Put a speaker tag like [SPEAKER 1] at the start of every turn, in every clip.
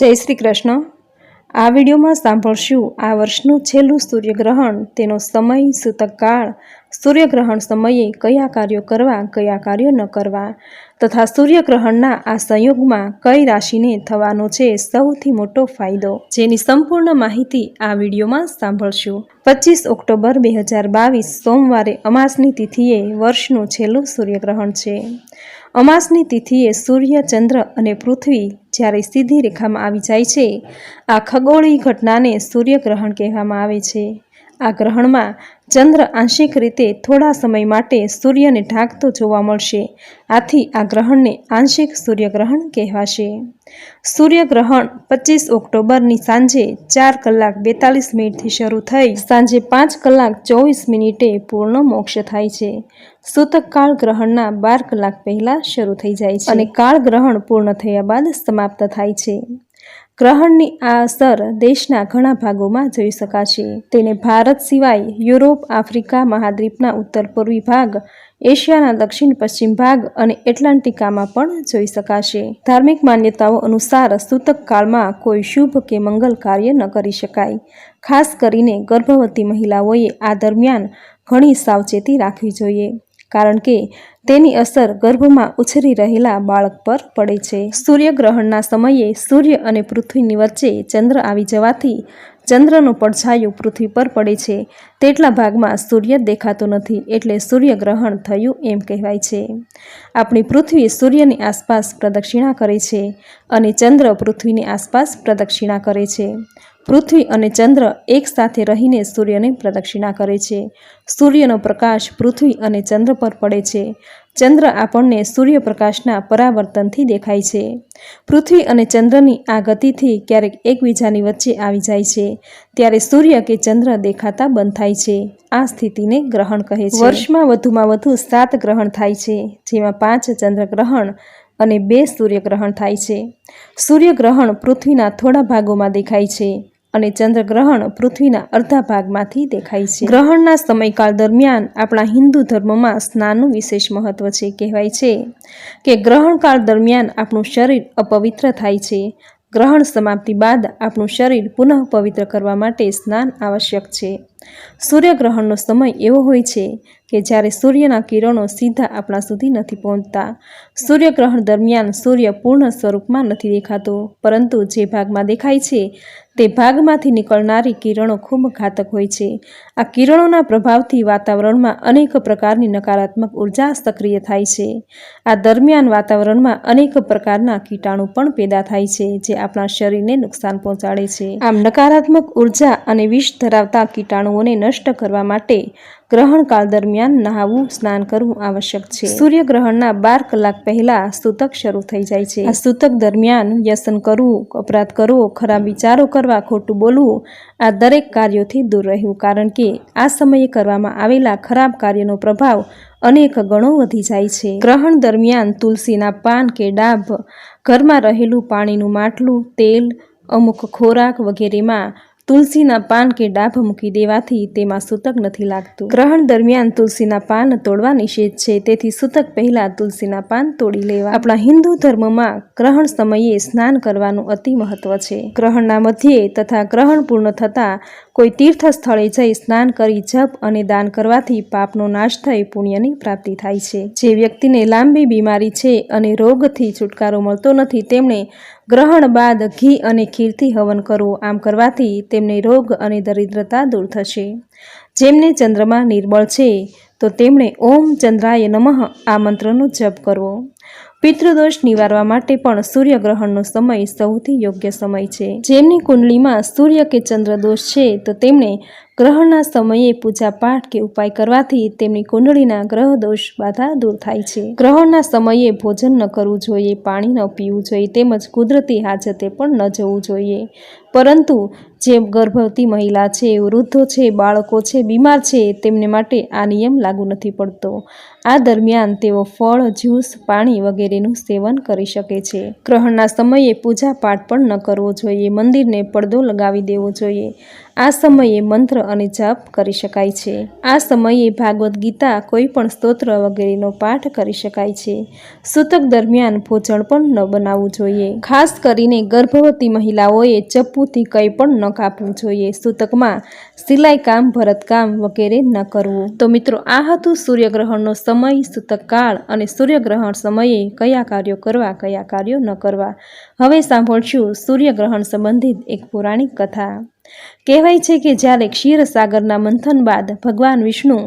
[SPEAKER 1] જય શ્રી કૃષ્ણ. આ વિડીયોમાં સાંભળશું આ વર્ષનું છેલ્લું સૂર્યગ્રહણ, તેનો સમય સૂતકકાળ સૂર્યગ્રહણ સમયે કયા કાર્યો કરવા, કયા કાર્યો ન કરવા? તથા સૂર્યગ્રહણના આ સંયોગમાં કઈ રાશિને થવાનો છે સૌથી મોટો ફાયદો? જેની સંપૂર્ણ માહિતી આ વિડીયોમાં સાંભળશું. પચીસ ઓક્ટોબર બે હજાર બાવીસ સોમવારે અમાસની તિથિએ વર્ષનું છેલ્લું સૂર્યગ્રહણ છે. અમાસની તિથિએ સૂર્ય, ચંદ્ર અને પૃથ્વી જ્યારે સીધી રેખામાં આવી જાય છે, આ ખગોળીય ઘટનાને સૂર્યગ્રહણ કહેવામાં આવે છે. આ ગ્રહણમાં ચંદ્ર આંશિક રીતે થોડા સમય માટે સૂર્યને ઢાંકતો જોવા મળશે. આથી આ ગ્રહણને આંશિક સૂર્યગ્રહણ કહેવાશે. સૂર્યગ્રહણ પચીસ ઓક્ટોબરની સાંજે ચાર કલાક બેતાલીસ મિનિટથી શરૂ થઈ સાંજે પાંચ કલાક ચોવીસ મિનિટે પૂર્ણ મોક્ષ થાય છે. સૂતક કાળ ગ્રહણના બાર કલાક પહેલા શરૂ થઈ જાય છે અને કાળ ગ્રહણ પૂર્ણ થયા બાદ સમાપ્ત થાય છે. ગ્રહણની આ અસર દેશના ઘણા ભાગોમાં જોઈ શકાશે. તેને ભારત સિવાય યુરોપ, આફ્રિકા મહાદ્વીપના ઉત્તર પૂર્વી ભાગ, એશિયાના દક્ષિણ પશ્ચિમ ભાગ અને એટલાન્ટિકામાં પણ જોઈ શકાશે. ધાર્મિક માન્યતાઓ અનુસાર સૂતક કાળમાં કોઈ શુભ કે મંગલ કાર્ય ન કરી શકાય. ખાસ કરીને ગર્ભવતી મહિલાઓએ આ દરમિયાન ઘણી સાવચેતી રાખવી જોઈએ. કારણ કે તેની અસર ગર્ભમાં ઉછરી રહેલા બાળક પર પડે છે. સૂર્યગ્રહણના સમયે સૂર્ય અને પૃથ્વીની વચ્ચે ચંદ્ર આવી જવાથી ચંદ્રનું પડછાયું પૃથ્વી પર પડે છે. તેટલા ભાગમાં સૂર્ય દેખાતો નથી એટલે સૂર્યગ્રહણ થયું એમ કહેવાય છે. આપણી પૃથ્વી સૂર્યની આસપાસ પ્રદક્ષિણા કરે છે અને ચંદ્ર પૃથ્વીની આસપાસ પ્રદક્ષિણા કરે છે. પૃથ્વી અને ચંદ્ર એક સાથે રહીને સૂર્યને પ્રદક્ષિણા કરે છે. સૂર્યનો પ્રકાશ પૃથ્વી અને ચંદ્ર પર પડે છે. ચંદ્ર આપણને સૂર્યપ્રકાશના પરાવર્તનથી દેખાય છે. પૃથ્વી અને ચંદ્રની આ ગતિથી ક્યારેક એકબીજાની વચ્ચે આવી જાય છે. ત્યારે સૂર્ય કે ચંદ્ર દેખાતા બંધ થાય છે. આ સ્થિતિને ગ્રહણ કહે છે. વર્ષમાં વધુમાં વધુ સાત ગ્રહણ થાય છે, જેમાં પાંચ ચંદ્રગ્રહણ અને બે સૂર્યગ્રહણ થાય છે. સૂર્યગ્રહણ પૃથ્વીના થોડા ભાગોમાં દેખાય છે અને ચંદ્રગ્રહણ પૃથ્વીના અડધા ભાગમાંથી દેખાય છે. ગ્રહણના સમયકાળ દરમિયાન આપણા હિન્દુ ધર્મમાં સ્નાનનું વિશેષ મહત્વ છે કહેવાય છે કે ગ્રહણકાળ દરમિયાન આપણું શરીર અપવિત્ર થાય છે ગ્રહણ સમાપ્તિ બાદ આપણું શરીર પુનઃ પવિત્ર કરવા માટે સ્નાન આવશ્યક છે. સૂર્યગ્રહણનો સમય એવો હોય છે કે જ્યારે સૂર્યના કિરણો સીધા આપણા સુધી નથી પહોંચતા. સૂર્યગ્રહણ દરમિયાન સૂર્ય પૂર્ણ સ્વરૂપમાં નથી દેખાતો, પરંતુ જે ભાગમાં દેખાય છે તે ભાગમાંથી નીકળનારી કિરણો ખૂબ ઘાતક હોય છે. આ કિરણોના પ્રભાવથી વાતાવરણમાં અનેક પ્રકારની નકારાત્મક ઊર્જા સક્રિય થાય છે. આ દરમિયાન વાતાવરણમાં અનેક પ્રકારના કીટાણુ પણ પેદા થાય છે, જે આપણા શરીરને નુકસાન પહોંચાડે છે. આમ નકારાત્મક ઊર્જા અને વિષ ધરાવતા કીટાણુઓને નષ્ટ કરવા માટે ગ્રહણકાળ દરમિયાન નહાવું, સ્નાન કરવું આવશ્યક છે. સૂર્યગ્રહણના બાર કલાક પહેલા સૂતક શરૂ થઈ જાય છે. આ સૂતક દરમિયાન વ્યસન કરવું, અપરાધ કરવો, ખરાબ વિચારો કરવા ખોટું બોલવું આ દરેક કાર્યોથી દૂર રહેવું. કારણ કે આ સમયે કરવામાં આવેલા ખરાબ કાર્યનો પ્રભાવ અનેક ગણો વધી જાય છે. ગ્રહણ દરમિયાન તુલસીના પાન કે ડાભ, ઘરમાં રહેલું પાણીનું માટલું, તેલ, અમુક ખોરાક વગેરેમાં તુલસીના પાન કે ડાભ મૂકી દેવાથી તેમાં સૂતક નથી લાગતું. ગ્રહણ દરમિયાન તુલસીના પાન તોડવા નિષેધ છે, તેથી સૂતક પહેલા તુલસીના પાન તોડી લેવા. આપણા હિન્દુ ધર્મમાં ગ્રહણ સમયે સ્નાન કરવાનું અતિ મહત્વ છે. ગ્રહણના મધ્યે તથા ગ્રહણ પૂર્ણ થતાં કોઈ તીર્થ સ્થળે જઈ સ્નાન કરી જપ અને દાન કરવાથી પાપનો નાશ થઈ પુણ્યની પ્રાપ્તિ થાય છે. જે વ્યક્તિને લાંબી બીમારી છે અને રોગથી છુટકારો મળતો નથી, તેમણે ગ્રહણ બાદ ઘી અને ખીરથી હવન કરવો. આમ કરવાથી તેમને રોગ અને દરિદ્રતા દૂર થશે. જેમને ચંદ્રમાં નિર્બળ છે, તો તેમણે ઓમ ચંદ્રાય નમઃ આ મંત્રનો જપ કરવો. પિતૃદોષ નિવારવા માટે પણ સૂર્યગ્રહણનો સમય સૌથી યોગ્ય સમય છે. જેમની કુંડલીમાં સૂર્ય કે ચંદ્ર દોષ છે, તો તેમણે ગ્રહણના સમયે પૂજા પાઠ કે ઉપાય કરવાથી તેમની કુંડળીના ગ્રહ દોષ બાધા દૂર થાય છે. ગ્રહણના સમયે ભોજન ન કરવું જોઈએ, પાણી ન પીવું જોઈએ તેમજ કુદરતી હાજતે પણ ન જવું જોઈએ. પરંતુ જે ગર્ભવતી મહિલા છે, વૃદ્ધો છે, બાળકો છે, બીમાર છે, તેમને માટે આ નિયમ લાગુ નથી પડતો. આ દરમિયાન તેઓ ફળ, જ્યુસ, પાણી વગેરેનું સેવન કરી શકે છે. ગ્રહણના સમયે પૂજા પાઠ પણ ન કરવો જોઈએ, મંદિરને પડદો લગાવી દેવો જોઈએ. આ સમયે મંત્ર અને જાપ કરી શકાય છે. આ સમયે ભાગવદ્ ગીતા કોઈ પણ સ્તોત્ર વગેરેનો પાઠ કરી શકાય છે. સૂતક દરમિયાન ભોજન પણ ન બનાવવું જોઈએ. ખાસ કરીને ગર્ભવતી મહિલાઓએ ચપ્પુથી કંઈ પણ ન કાપવું જોઈએ. સૂતકમાં સિલાઈ કામ ભરતકામ વગેરે ન કરવું. તો મિત્રો, આ હતું સૂર્યગ્રહણનો સમય, સૂતક કાળ અને સૂર્યગ્રહણ સમયે કયા કાર્યો કરવા, કયા કાર્યો ન કરવા. હવે સાંભળશું સૂર્યગ્રહણ સંબંધિત એક પૌરાણિક કથા. કહેવાય છે કે જ્યારે ક્ષીરસાગરના મંથન બાદ ભગવાન વિષ્ણુ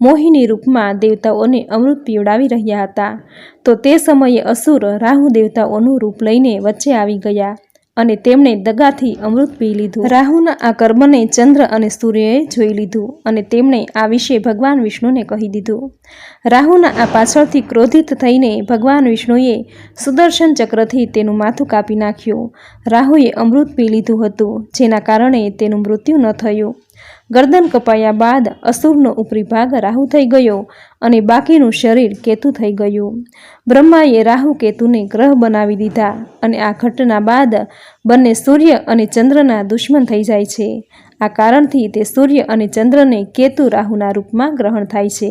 [SPEAKER 1] મોહિની રૂપમાં દેવતાઓને અમૃત પીવડાવી રહ્યા હતા, તો તે સમયે અસુર રાહુ દેવતાઓનું રૂપ લઈને વચ્ચે આવી ગયા. અને તેમણે દગાથી અમૃત પી લીધું. રાહુના આ કર્મને ચંદ્ર અને સૂર્યએ જોઈ લીધું અને તેમણે આ વિશે ભગવાન વિષ્ણુને કહી દીધું. રાહુના આ પાછળથી ક્રોધિત થઈને ભગવાન વિષ્ણુએ સુદર્શન ચક્રથી તેનું માથું કાપી નાખ્યું. રાહુએ અમૃત પી લીધું હતું, જેના કારણે તેનું મૃત્યુ ન થયું. ગરદન કપાયા બાદ અસુરનો ઉપરી ભાગ રાહુ થઈ ગયો અને બાકીનું શરીર કેતુ થઈ ગયું. બ્રહ્માએ રાહુ કેતુને ગ્રહ બનાવી દીધા અને આ ઘટના બાદ બંને સૂર્ય અને ચંદ્રના દુશ્મન થઈ જાય છે. આ કારણથી તે સૂર્ય અને ચંદ્રને કેતુ રાહુના રૂપમાં ગ્રહણ થાય છે,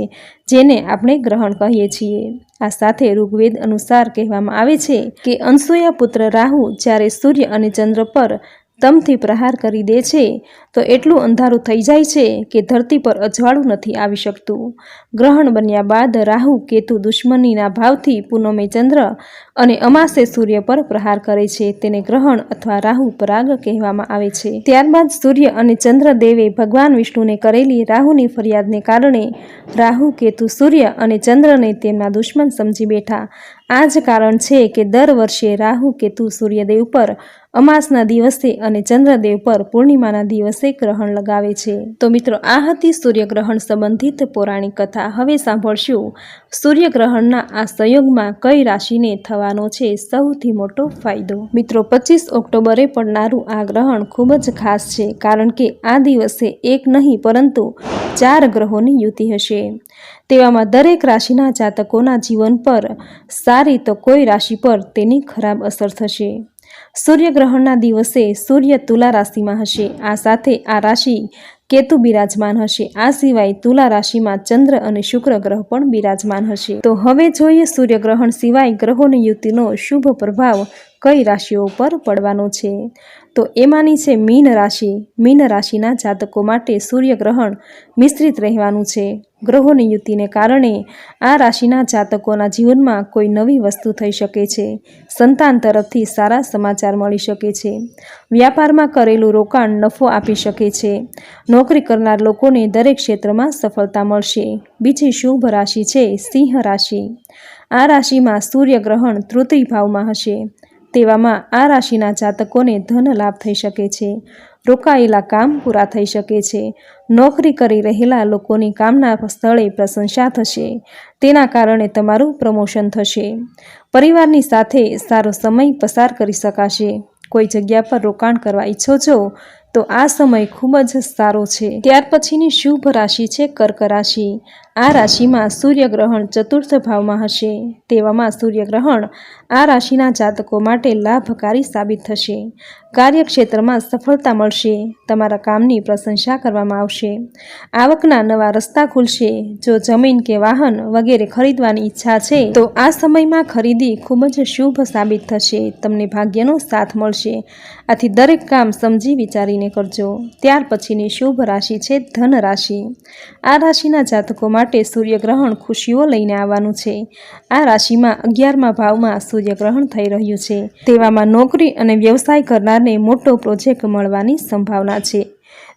[SPEAKER 1] જેને આપણે ગ્રહણ કહીએ છીએ. આ સાથે ઋગ્વેદ અનુસાર કહેવામાં આવે છે કે અનસૂયા પુત્ર રાહુ જ્યારે સૂર્ય અને ચંદ્ર પર તમથી પ્રહાર કરી દે છે, તો એટલું અંધારું થઈ જાય છે કે ધરતી પર અજવાળું નથી આવી શકતું. ગ્રહણ બન્યા બાદ રાહુ કેતુ દુશ્મનીના ભાવથી પૂનમે ચંદ્ર અને અમાસે સૂર્ય પર પ્રહાર કરે છે. તેને ગ્રહણ અથવા રાહુ પરાગ કહેવામાં આવે છે. ત્યારબાદ સૂર્ય અને ચંદ્ર દેવે ભગવાન વિષ્ણુને કરેલી રાહુની ફરિયાદને કારણે રાહુ કેતુ સૂર્ય અને ચંદ્રને તેમના દુશ્મન સમજી બેઠા. આ જ કારણ છે કે દર વર્ષે રાહુ કેતુ સૂર્યદેવ પર અમાસના દિવસે અને ચંદ્રદેવ પર પૂર્ણિમાના દિવસે ગ્રહણ લગાવે છે. તો મિત્રો, આ હતી સૂર્યગ્રહણ સંબંધિત પૌરાણિક કથા. હવે સાંભળશું, સૂર્યગ્રહણના આ સંયોગમાં કઈ રાશિને થવાનો છે સૌથી મોટો ફાયદો? મિત્રો, પચીસ ઓક્ટોબરે પડનારું આ ગ્રહણ ખૂબ જ ખાસ છે, કારણ કે આ દિવસે એક નહીં, પરંતુ ચાર ગ્રહોની યુતિ હશે. તેવામાં દરેક રાશિના જાતકોના જીવન પર સારી તો કોઈ રાશિ પર તેની ખરાબ અસર થશે. સૂર્યગ્રહણના દિવસે સૂર્ય તુલા રાશિમાં હશે. આ સાથે આ રાશિ કેતુ બિરાજમાન હશે. આ સિવાય તુલા રાશિમાં ચંદ્ર અને શુક્ર ગ્રહ પણ બિરાજમાન હશે. તો હવે જોઈએ સૂર્યગ્રહણ સિવાય ગ્રહોની યુતિનો શુભ પ્રભાવ કઈ રાશિઓ પર પડવાનો છે? તો એમાંની છે મીન રાશિ. મીન રાશિના જાતકો માટે સૂર્યગ્રહણ મિશ્રિત રહેવાનું છે. ગ્રહોની યુતિને કારણે આ રાશિના જાતકોના જીવનમાં કોઈ નવી વસ્તુ થઈ શકે છે. સંતાન તરફથી સારા સમાચાર મળી શકે છે. વ્યાપારમાં કરેલું રોકાણ નફો આપી શકે છે. નોકરી કરનાર લોકોને દરેક ક્ષેત્રમાં સફળતા મળશે. બીજી શુભ રાશિ છે સિંહ રાશિ. આ રાશિમાં સૂર્યગ્રહણ તૃતીય ભાવમાં હશે. તેવામાં આ રાશિના જાતકોને ધન લાભ થઈ શકે છે. રોકાયેલા કામ પૂરા થઈ શકે છે. નોકરી કરી રહેલા લોકોની કામના સ્થળે પ્રશંસા થશે. તેના કારણે તમારું પ્રમોશન થશે. પરિવારની સાથે સારો સમય પસાર કરી શકાશે. કોઈ જગ્યા પર રોકાણ કરવા ઈચ્છો છો, તો આ સમય ખૂબ જ સારો છે. ત્યાર પછીની શુભ રાશિ છે કર્ક રાશિ. આ રાશિમાં સૂર્યગ્રહણ ચતુર્થ ભાવમાં હશે. તેવામાં સૂર્યગ્રહણ આ રાશિના જાતકો માટે લાભકારી સાબિત થશે. કાર્યક્ષેત્રમાં સફળતા મળશે. તમારા કામની પ્રશંસા કરવામાં આવશે. આવકના નવા રસ્તા ખુલશે. જો જમીન કે વાહન વગેરે ખરીદવાની ઈચ્છા છે, તો આ સમયમાં ખરીદી ખૂબ જ શુભ સાબિત થશે. તમને ભાગ્યનો સાથ મળશે. આથી દરેક કામ સમજી વિચારીને કરજો. ત્યાર પછીની શુભ રાશિ છે ધન રાશિ આ રાશિના જાતકો માટે સૂર્યગ્રહણ ખુશીઓ લઈને આવવાનું છે. આ રાશિમાં અગિયારમા ભાવમાં સૂર્યગ્રહણ થઈ રહ્યું છે. તેવામાં નોકરી અને વ્યવસાય કરનારને મોટો પ્રોજેક્ટ મળવાની સંભાવના છે.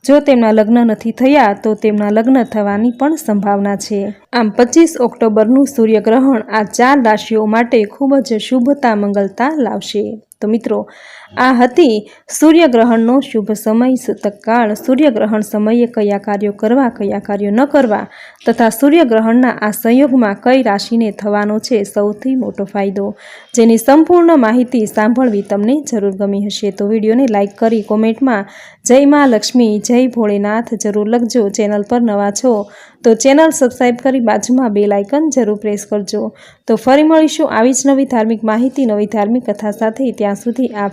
[SPEAKER 1] જો તેમના લગ્ન નથી થયા, તો તેમના લગ્ન થવાની પણ સંભાવના છે. આમ પચીસ ઓક્ટોબરનું સૂર્યગ્રહણ આ ચાર રાશિઓ માટે ખૂબ જ શુભતા મંગલતા લાવશે. તો મિત્રો આ હતી સૂર્યગ્રહણનો શુભ સમય. સૂતકકાળ સૂર્યગ્રહણ સમયે કયા કાર્યો કરવા, કયા કાર્યો ન કરવા તથા સૂર્યગ્રહણના આ સંયોગમાં કઈ રાશિને થવાનો છે સૌથી મોટો ફાયદો? જેની સંપૂર્ણ માહિતી સાંભળવી તમને જરૂર ગમી હશે. તો વિડીયોને લાઇક કરી કોમેન્ટમાં જય મા લક્ષ્મી, જય ભોળેનાથ જરૂર લખજો. ચેનલ પર નવા છો તો ચેનલ સબસ્ક્રાઈબ કરી બાજુમાં બે લાઇકન જરૂર પ્રેસ કરજો. તો ફરી મળીશું આવી જ નવી ધાર્મિક માહિતી, નવી ધાર્મિક કથા સાથે. ત્યાં સુધી આપ